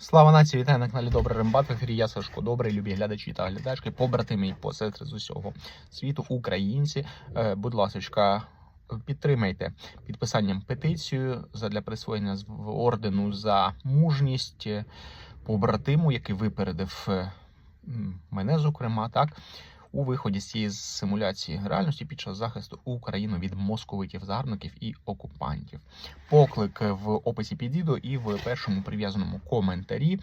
Слава нації, вітаю на каналі Добрий Рембат. В ефірі я Сашко Добрий, любі глядачі та глядачки, побратими і посестри з усього світу, українці. Е, Будь ласка, підтримайте підписанням петицію задля присвоєння ордену за мужність е, побратиму, який випередив е, мене, зокрема, так. У виході з цієї симуляції реальності під час захисту Україну від московитів, загарбників і окупантів. Поклик в описі під відео і в першому прив'язаному коментарі.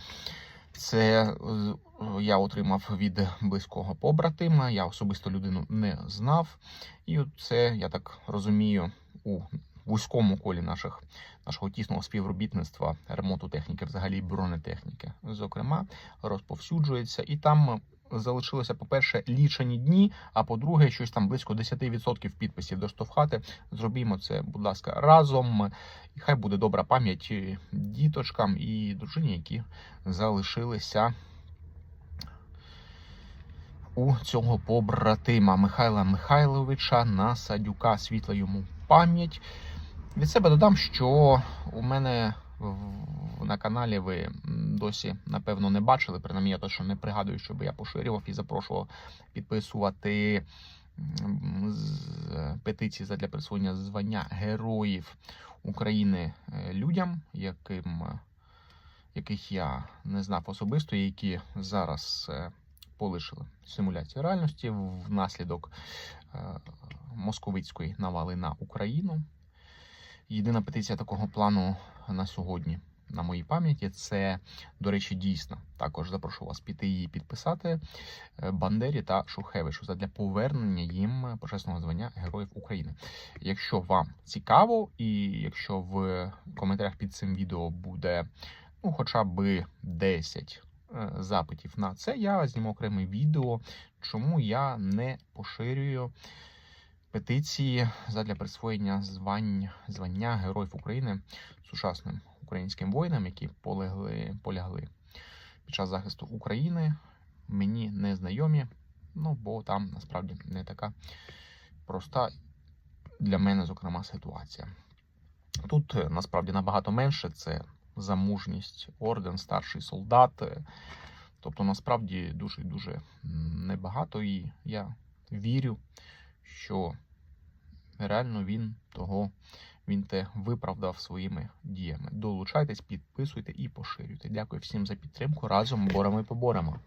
Це е, я отримав від близького побратима. Я особисто людину не знав. І це, я так розумію, у вузькому колі наших нашого тісного співробітництва ремонту техніки, взагалі бронетехніки, зокрема, розповсюджується. І там залишилося, по-перше, лічені дні, а по-друге, щось там близько 10% підписів доштовхати. Зробімо це, будь ласка, разом. І хай буде добра пам'ять діточкам і дружині, які залишилися у цього побратима Михайла Михайловича Насадюка. Світла йому пам'ять. Від себе додам, що у мене на каналі ви досі напевно не бачили. Принаймні, я точно не пригадую, щоб я поширював і запрошував підписувати петиції задля присвоєння звання героїв України е, людям, яким, е, яких я не знав особисто, які зараз е, полишили симуляцію реальності внаслідок московицької навали на Україну. Єдина петиція такого плану на сьогодні на моїй пам'яті це, до речі, дійсно. Також запрошу вас піти її підписати е, Бандері та Шухевичу задля повернення їм почесного звання Героїв України. Якщо вам цікаво, і якщо в коментарях під цим відео буде ну, хоча б 10 е, запитів на це, я зніму окреме відео, чому я не поширюю петиції задля присвоєння звань, звання Героїв України сучасним українським воїнам, які полегли, полягли під час захисту України. Мені не знайомі, ну бо там насправді не така проста для мене, зокрема, ситуація. Тут е, насправді набагато менше це за мужність, орден, старший солдат. е, Тобто, насправді дуже дуже небагато, і я вірю, що реально він того, він те виправдав своїми діями. Долучайтесь, підписуйте і поширюйте. Дякую всім за підтримку. Разом боремо і поборемо.